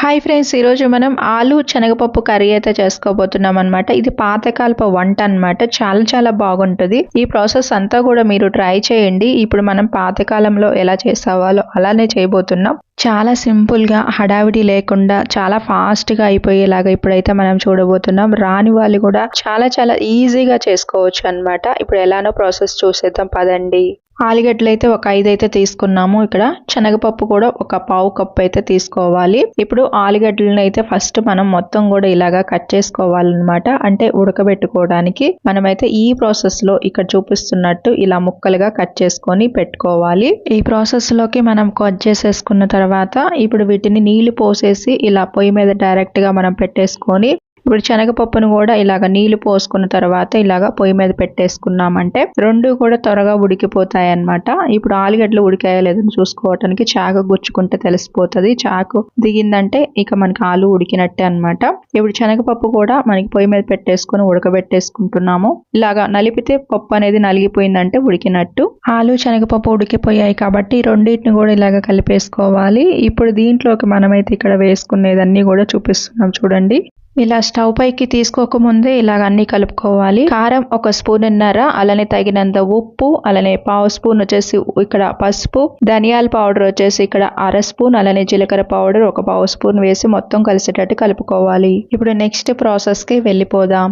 Hi friends ఈరోజు మనం ఆలు శనగపప్పు కర్రీ అయితే చేసుకోబోతున్నాం అనమాట ఇది పాతకాలపు వంట అనమాట చాలా చాలా బాగుంటుంది. ఈ ప్రాసెస్ అంతా కూడా మీరు ట్రై చేయండి. ఇప్పుడు మనం పాతకాలంలో ఎలా చేసేవాలో అలానే చేయబోతున్నాం. చాలా సింపుల్గా హడావిడి లేకుండా చాలా ఫాస్ట్గా అయిపోయేలాగా ఇప్పుడైతే మనం చూడబోతున్నాం. రాని వాళ్ళు కూడా చాలా చాలా ఈజీగా చేసుకోవచ్చు అనమాట ఇప్పుడు ఎలానో ప్రాసెస్ చూసేద్దాం. పదండి. ఆలుగడ్డలు అయితే ఒక ఐదు అయితే తీసుకున్నాము. ఇక్కడ శనగపప్పు కూడా ఒక పావు కప్పు అయితే తీసుకోవాలి. ఇప్పుడు ఆలుగడ్డలను అయితే ఫస్ట్ మనం మొత్తం కూడా ఇలాగా కట్ చేసుకోవాలన్నమాట. అంటే ఉడకబెట్టుకోవడానికి మనమైతే ఈ ప్రాసెస్లో ఇక్కడ చూపిస్తున్నట్టు ఇలా ముక్కలుగా కట్ చేసుకొని పెట్టుకోవాలి. ఈ ప్రాసెస్లోకి మనం కట్ చేసేసుకున్న తర్వాత ఇప్పుడు వీటిని నీళ్ళు పోసేసి ఇలా పొయ్యి మీద డైరెక్ట్గా మనం పెట్టేసుకొని ఇప్పుడు శనగపప్పును కూడా ఇలాగ నీళ్ళు పోసుకున్న తర్వాత ఇలాగ పొయ్యి మీద పెట్టేసుకున్నామంటే రెండు కూడా త్వరగా ఉడికిపోతాయి అనమాట ఇప్పుడు ఆలుగడ్డలు ఉడికాయో లేదని చూసుకోవటానికి చాకు గుచ్చుకుంటే తెలిసిపోతుంది. చాకు దిగిందంటే ఇక మనకి ఆలు ఉడికినట్టే అనమాట ఇప్పుడు శనగపప్పు కూడా మనకి పొయ్యి మీద పెట్టేసుకుని ఉడకబెట్టేసుకుంటున్నాము. ఇలాగా నలిపితే పప్పు అనేది నలిగిపోయిందంటే ఉడికినట్టు. ఆలు శనగపప్పు ఉడికిపోయాయి కాబట్టి రెండింటిని కూడా ఇలాగ కలిపేసుకోవాలి. ఇప్పుడు దీంట్లోకి మనమైతే ఇక్కడ వేసుకునేదన్నీ కూడా చూపిస్తున్నాం చూడండి. ఇలా స్టవ్ పైకి తీసుకోకముందే ఇలాగ అన్ని కలుపుకోవాలి. కారం ఒక స్పూన్ ఉన్నర అలానే తగినంత ఉప్పు అలానే పావు స్పూన్ వచ్చేసి ఇక్కడ పసుపు ధనియాల పౌడర్ వచ్చేసి ఇక్కడ అర స్పూన్ అలానే జీలకర్ర పౌడర్ ఒక పావు స్పూన్ వేసి మొత్తం కలిసేటట్టు కలుపుకోవాలి. ఇప్పుడు నెక్స్ట్ ప్రాసెస్కి వెళ్ళిపోదాం.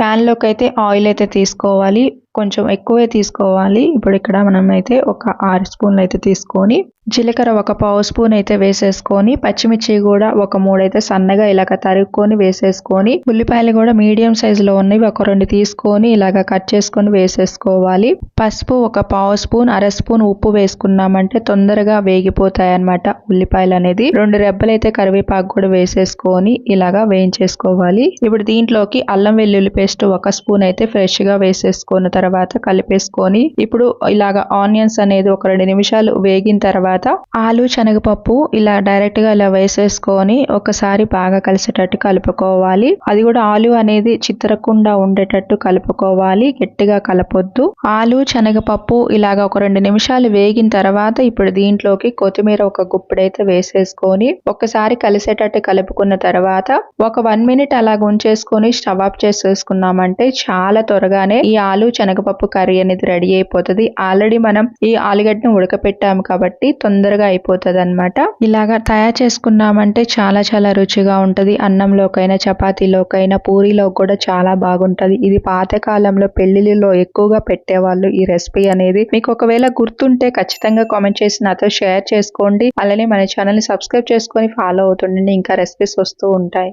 ప్యాన్లోకి అయితే ఆయిల్ అయితే తీసుకోవాలి. కొంచెం ఎక్కువే తీసుకోవాలి. ఇప్పుడు ఇక్కడ మనం అయితే ఒక ఆరు స్పూన్లు అయితే తీసుకొని జీలకర్ర ఒక పావు స్పూన్ అయితే వేసేసుకొని పచ్చిమిర్చి కూడా ఒక మూడైతే సన్నగా ఇలాగ తరుక్కొని వేసేసుకొని ఉల్లిపాయలు కూడా మీడియం సైజులో ఉన్నవి ఒక రెండు తీసుకొని ఇలాగ కట్ చేసుకొని వేసేసుకోవాలి. పసుపు ఒక పావు స్పూన్ అర స్పూన్ ఉప్పు వేసుకున్నామంటే తొందరగా వేగిపోతాయి అనమాట ఉల్లిపాయలు అనేది రెండు రెబ్బలు అయితే కరివేపాకు కూడా వేసేసుకొని ఇలాగా వేయించేసుకోవాలి. ఇప్పుడు దీంట్లోకి అల్లం వెల్లుల్లి పేస్ట్ ఒక స్పూన్ అయితే ఫ్రెష్గా వేసేసుకున్న తర్వాత కలిపేసుకొని ఇప్పుడు ఇలాగ ఆనియన్స్ అనేది ఒక రెండు నిమిషాలు వేగిన తర్వాత ఆలు శనగపప్పు ఇలా డైరెక్ట్గా ఇలా వేసేసుకొని ఒకసారి బాగా కలిసేటట్టు కలుపుకోవాలి. అది కూడా ఆలు అనేది చిత్తరకుండా ఉండేటట్టు కలుపుకోవాలి. గట్టిగా కలపొద్దు. ఆలు శనగపప్పు ఇలాగ ఒక రెండు నిమిషాలు వేగిన తర్వాత ఇప్పుడు దీంట్లోకి కొత్తిమీర ఒక గుప్పుడైతే వేసేసుకొని ఒకసారి కలిసేటట్టు కలుపుకున్న తర్వాత ఒక వన్ మినిట్ అలాగ ఉంచేసుకొని స్టవ్ ఆఫ్ చేసేసుకున్నామంటే చాలా త్వరగానే ఈ ఆలు శనగపప్పు కర్రీ అనేది రెడీ అయిపోతుంది. ఆల్రెడీ మనం ఈ ఆలుగడ్డను ఉడకపెట్టాము కాబట్టి తొందరగా అయిపోతుంది అనమాట ఇలాగా తయారు చేసుకున్నామంటే చాలా చాలా రుచిగా ఉంటది. అన్నంలోకైనా చపాతీలోకైనా పూరీలో కూడా చాలా బాగుంటది. ఇది పాతకాలంలో పెళ్ళిలో ఎక్కువగా పెట్టేవాళ్ళు ఈ రెసిపీ అనేది. మీకు ఒకవేళ గుర్తుంటే ఖచ్చితంగా కామెంట్ చేసి నాతో షేర్ చేసుకోండి. అలానే మన ఛానల్ని సబ్స్క్రైబ్ చేసుకొని ఫాలో అవుతుండండి. ఇంకా రెసిపీస్ వస్తూ ఉంటాయి.